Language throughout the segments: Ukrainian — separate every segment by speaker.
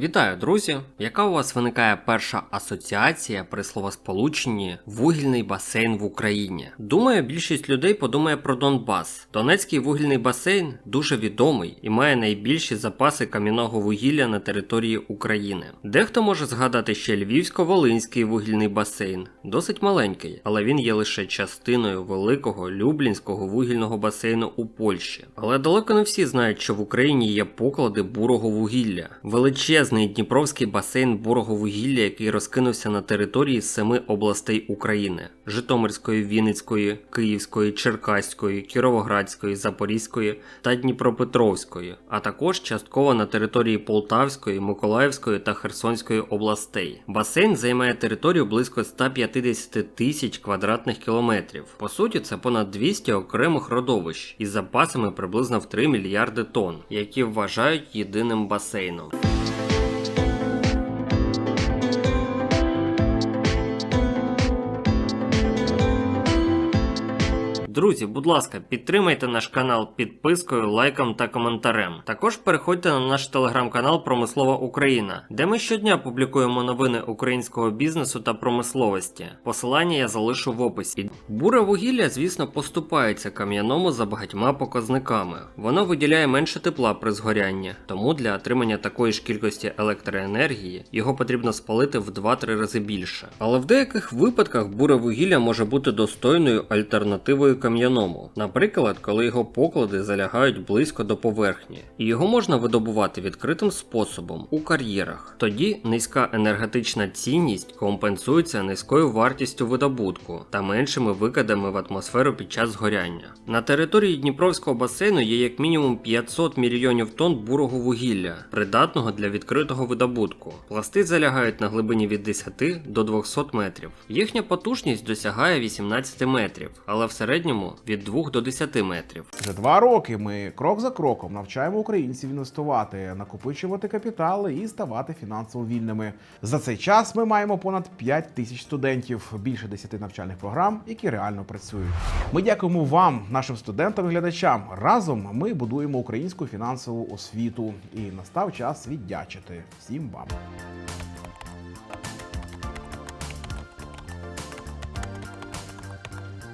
Speaker 1: Вітаю, друзі! Яка у вас виникає перша асоціація при словосполученні вугільний басейн в Україні? Думаю, більшість людей подумає про Донбас. Донецький вугільний басейн дуже відомий і має найбільші запаси кам'яного вугілля на території України. Дехто може згадати ще Львівсько-Волинський вугільний басейн, досить маленький, але він є лише частиною великого Люблінського вугільного басейну у Польщі. Але далеко не всі знають, що в Україні є поклади бурого вугілля. Величезний Дніпровський басейн бурого вугілля, який розкинувся на території семи областей України: Житомирської, Вінницької, Київської, Черкаської, Кіровоградської, Запорізької та Дніпропетровської, а також частково на території Полтавської, Миколаївської та Херсонської областей. Басейн займає територію близько 150 тисяч квадратних кілометрів. По суті, це понад 200 окремих родовищ із запасами приблизно в 3 мільярди тонн, які вважають єдиним басейном. Друзі, будь ласка, підтримайте наш канал підпискою, лайком та коментарем. Також переходьте на наш телеграм-канал Промислова Україна, де ми щодня публікуємо новини українського бізнесу та промисловості. Посилання я залишу в описі. Буре вугілля, звісно, поступається кам'яному за багатьма показниками. Воно виділяє менше тепла при згорянні, тому для отримання такої ж кількості електроенергії його потрібно спалити в 2-3 рази більше. Але в деяких випадках буре вугілля може бути достойною альтернативою кам'яному, наприклад, коли його поклади залягають близько до поверхні, і його можна видобувати відкритим способом у кар'єрах. Тоді низька енергетична цінність компенсується низькою вартістю видобутку та меншими викидами в атмосферу під час згоряння. На території Дніпровського басейну є як мінімум 500 мільйонів тонн бурого вугілля, придатного для відкритого видобутку. Пласти залягають на глибині від 10 до 200 метрів. Їхня потужність досягає 18 метрів, але в середньому від 2 до 10 метрів.
Speaker 2: Вже два роки ми крок за кроком навчаємо українців інвестувати, накопичувати капітали і ставати фінансово вільними. За цей час ми маємо понад 5 тисяч студентів, більше 10 навчальних програм, які реально працюють. Ми дякуємо вам, нашим студентам і глядачам. Разом ми будуємо українську фінансову освіту, і настав час віддячити всім вам.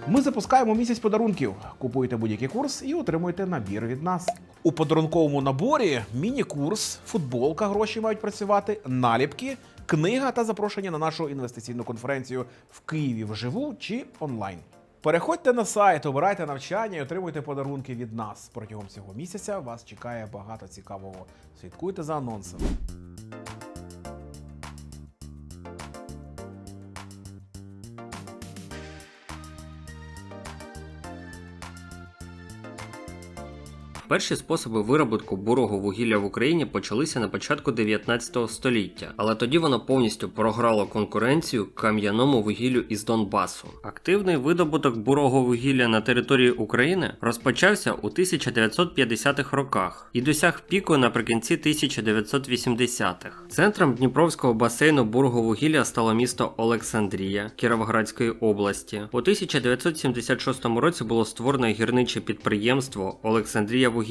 Speaker 2: Ми запускаємо місяць подарунків. Купуйте будь-який курс і отримуйте набір від нас. У подарунковому наборі міні-курс, футболка, гроші мають працювати, наліпки, книга та запрошення на нашу інвестиційну конференцію в Києві вживу чи онлайн. Переходьте на сайт, обирайте навчання і отримуйте подарунки від нас. Протягом цього місяця вас чекає багато цікавого. Слідкуйте за анонсами.
Speaker 1: Перші способи виробітку бурого вугілля в Україні почалися на початку 19 століття, але тоді воно повністю програло конкуренцію кам'яному вугіллю із Донбасу. Активний видобуток бурого вугілля на території України розпочався у 1950-х роках і досяг піку наприкінці 1980-х. Центром Дніпровського басейну бурого вугілля стало місто Олександрія Кіровоградської області. У 1976 році було створено гірниче підприємство Олександрія вугілля,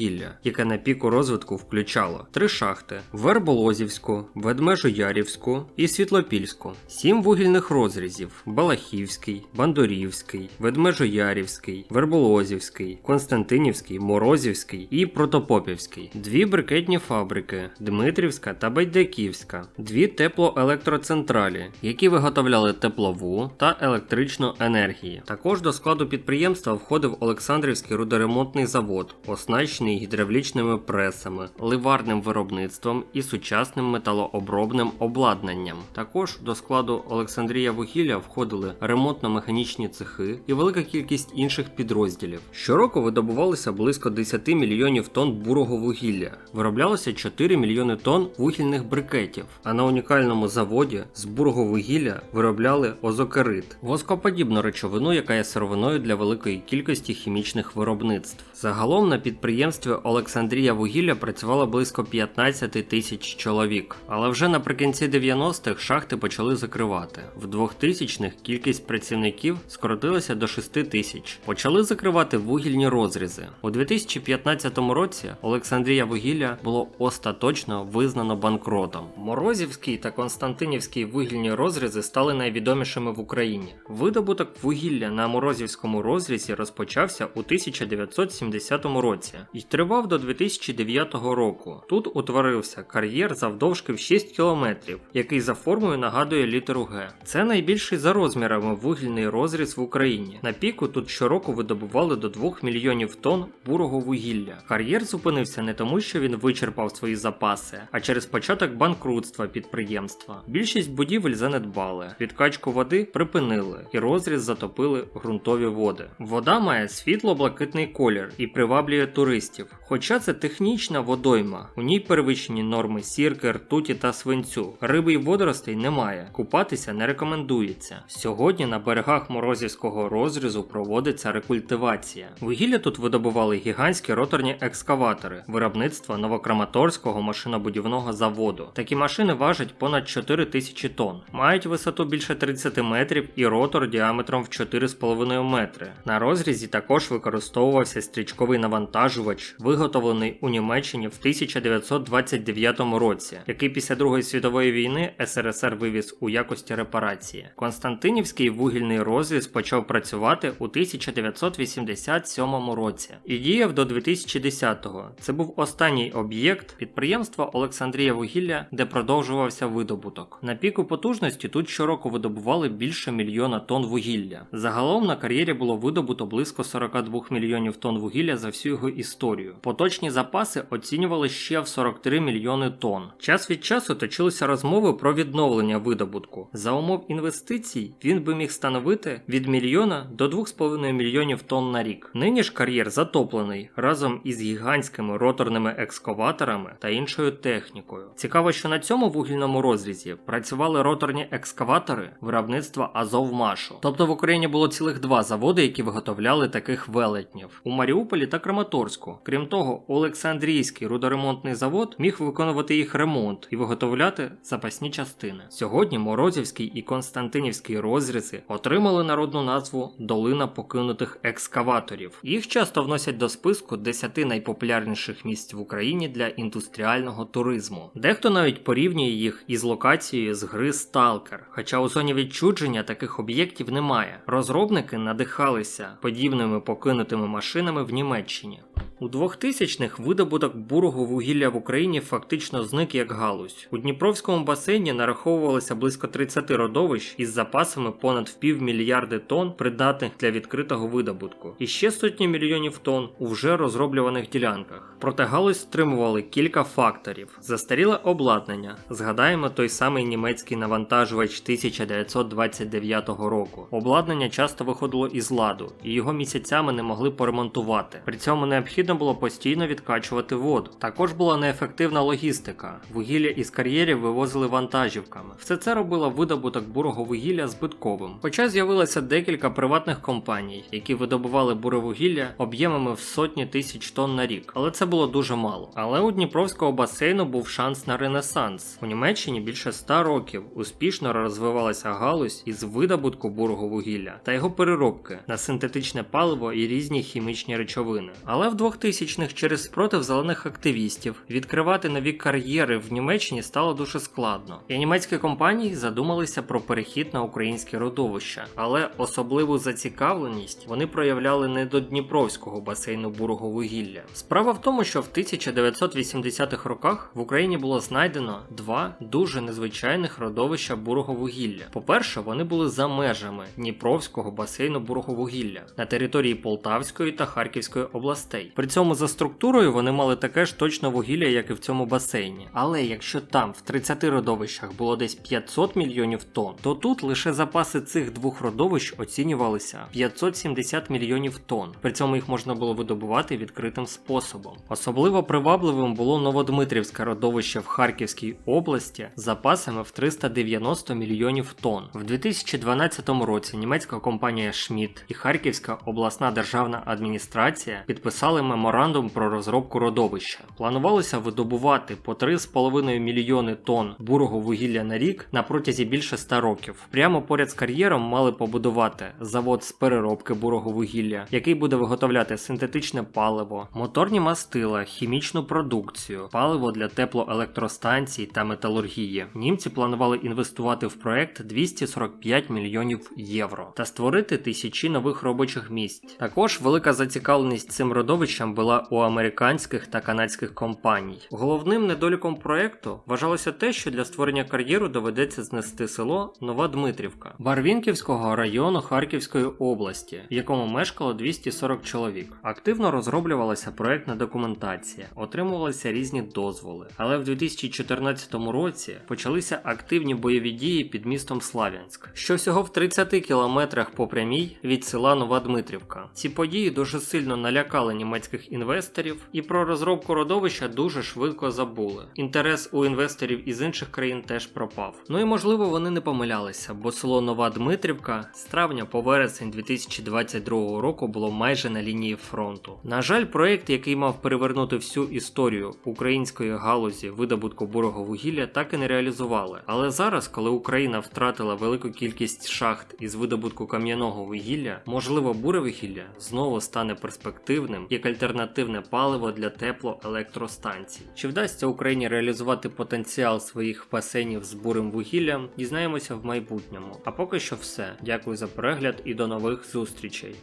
Speaker 1: яке на піку розвитку включало три шахти: Верболозівську, Ведмежоярівську і Світлопільську, сім вугільних розрізів: Балахівський, Бандурівський, Ведмежоярівський, Верболозівський, Константинівський, Морозівський і Протопопівський, дві брикетні фабрики Дмитрівська та Байдаківська, дві теплоелектроцентралі, які виготовляли теплову та електричну енергії. Також до складу підприємства входив Олександрівський рудоремонтний завод, оснащений гідравлічними пресами, ливарним виробництвом і сучасним металообробним обладнанням. Також до складу Олександрія вугілля входили ремонтно-механічні цехи і велика кількість інших підрозділів. Щороку видобувалося близько 10 мільйонів тонн бурого вугілля, вироблялося 4 мільйони тонн вугільних брикетів, а на унікальному заводі з бурого вугілля виробляли озокерит, воскоподібну речовину, яка є сировиною для великої кількості хімічних виробництв. Загалом на підприємстві підприємстві Олександрія вугілля працювало близько 15 тисяч чоловік. Але вже наприкінці 90-х шахти почали закривати. В 2000-х кількість працівників скоротилася до 6 тисяч. Почали закривати вугільні розрізи. У 2015 році Олександрія вугілля було остаточно визнано банкротом. Морозівський та Константинівський вугільні розрізи стали найвідомішими в Україні. Видобуток вугілля на Морозівському розрізі розпочався у 1970 році і тривав до 2009 року. Тут утворився кар'єр завдовжки в 6 кілометрів, який за формою нагадує літеру Г. Це найбільший за розмірами вугільний розріз в Україні. На піку тут щороку видобували до 2 мільйонів тонн бурого вугілля. Кар'єр зупинився не тому, що він вичерпав свої запаси, а через початок банкрутства підприємства. Більшість будівель занедбали, відкачку води припинили і розріз затопили ґрунтові води. Вода має світло-блакитний колір і приваблює туристів. Хоча це технічна водойма, у ній перевищені норми сірки, ртуті та свинцю. Риби й водоростей немає, купатися не рекомендується. Сьогодні на берегах морозівського розрізу проводиться рекультивація. Вугілля тут видобували гігантські роторні екскаватори виробництва Новокраматорського машинобудівного заводу. Такі машини важать понад 4 тисячі тонн, мають висоту більше 30 метрів і ротор діаметром в 4,5 метри. На розрізі також використовувався стрічковий навантажувач, виготовлений у Німеччині в 1929 році, який після Другої світової війни СРСР вивіз у якості репарації. Константинівський вугільний розріз почав працювати у 1987 році і діяв до 2010-го. Це був останній об'єкт підприємства Олександрія вугілля, де продовжувався видобуток. На піку потужності тут щороку видобували більше мільйона тонн вугілля. Загалом на кар'єрі було видобуто близько 42 мільйонів тонн вугілля за всю його історію. Поточні запаси оцінювали ще в 43 мільйони тонн. Час від часу точилися розмови про відновлення видобутку. За умов інвестицій він би міг становити від мільйона до 2,5 мільйонів тонн на рік. Нині ж кар'єр затоплений разом із гігантськими роторними екскаваторами та іншою технікою. Цікаво, що на цьому вугільному розрізі працювали роторні екскаватори виробництва Азовмашу. Тобто в Україні було цілих два заводи, які виготовляли таких велетнів у Маріуполі та Краматорську. Крім того, Олександрійський рудоремонтний завод міг виконувати їх ремонт і виготовляти запасні частини. Сьогодні Морозівський і Константинівський розрізи отримали народну назву Долина покинутих екскаваторів. Їх часто вносять до списку 10 найпопулярніших місць в Україні для індустріального туризму. Дехто навіть порівнює їх із локацією з гри Сталкер, хоча у зоні відчудження таких об'єктів немає. Розробники надихалися подібними покинутими машинами в Німеччині. У 2000-х видобуток бурого вугілля в Україні фактично зник як галузь. У Дніпровському басейні нараховувалося близько 30 родовищ із запасами понад в півмільярди тонн, придатних для відкритого видобутку, і ще сотні мільйонів тонн у вже розроблюваних ділянках. Проте галузь стримували кілька факторів: застаріле обладнання. Згадаємо той самий німецький навантажувач 1929 року. Обладнання часто виходило із ладу, і його місяцями не могли поремонтувати. При цьому необхідно було постійно відкачувати воду. Також була неефективна логістика. Вугілля із кар'єрів вивозили вантажівками. Все це робило видобуток бурого вугілля збитковим. Хоча з'явилося декілька приватних компаній, які видобували буре вугілля об'ємами в сотні тисяч тонн на рік, але це було дуже мало. Але у Дніпровського басейну був шанс на ренесанс. У Німеччині більше 100 років успішно розвивалася галузь із видобутку бурого вугілля та його переробки на синтетичне паливо і різні хімічні речовини. Але в 2000-х через спротив зелених активістів відкривати нові кар'єри в Німеччині стало дуже складно. І німецькі компанії задумалися про перехід на українське родовище, але особливу зацікавленість вони проявляли не до Дніпровського басейну бурого вугілля. Справа в тому, що в 1980-х роках в Україні було знайдено два дуже незвичайних родовища бурого вугілля. По-перше, вони були за межами Дніпровського басейну бурого вугілля на території Полтавської та Харківської областей. При цьому за структурою вони мали таке ж точно вугілля, як і в цьому басейні. Але якщо там в 30 родовищах було десь 500 мільйонів тонн, то тут лише запаси цих двох родовищ оцінювалися 570 мільйонів тонн. При цьому їх можна було видобувати відкритим способом. Особливо привабливим було Новодмитрівське родовище в Харківській області з запасами в 390 мільйонів тонн. В 2012 році німецька компанія Schmidt і Харківська обласна державна адміністрація підписали меморандум про розробку родовища. Планувалося видобувати по 3,5 мільйони тонн бурого вугілля на рік на протязі більше 100 років. Прямо поряд з кар'єром мали побудувати завод з переробки бурого вугілля, який буде виготовляти синтетичне паливо, моторні мастила, хімічну продукцію, паливо для теплоелектростанцій та металургії. Німці планували інвестувати в проект 245 мільйонів євро та створити тисячі нових робочих місць. Також велика зацікавленість цим родовищем була у американських та канадських компаній. Головним недоліком проекту вважалося те, що для створення кар'єру доведеться знести село Нова Дмитрівка Барвінківського району Харківської області, в якому мешкало 240 чоловік. Активно розроблювалася проектна документація, отримувалися різні дозволи. Але в 2014 році почалися активні бойові дії під містом Славянськ, що всього в 30 кілометрах по прямій від села Нова Дмитрівка. Ці події дуже сильно налякали німецьких інвесторів, і про розробку родовища дуже швидко забули. Інтерес у інвесторів із інших країн теж пропав. Ну і можливо вони не помилялися, бо село Нова Дмитрівка з травня по вересень 2022 року було майже на лінії фронту. На жаль, проєкт, який мав перевернути всю історію української галузі видобутку бурого вугілля, так і не реалізували. Але зараз, коли Україна втратила велику кількість шахт із видобутку кам'яного вугілля, можливо, буре вугілля знову стане перспективним як альтернативне паливо для теплоелектростанцій. Чи вдасться Україні реалізувати потенціал своїх басейнів з бурим вугіллям, дізнаємося в майбутньому. А поки що все. Дякую за перегляд і до нових зустрічей.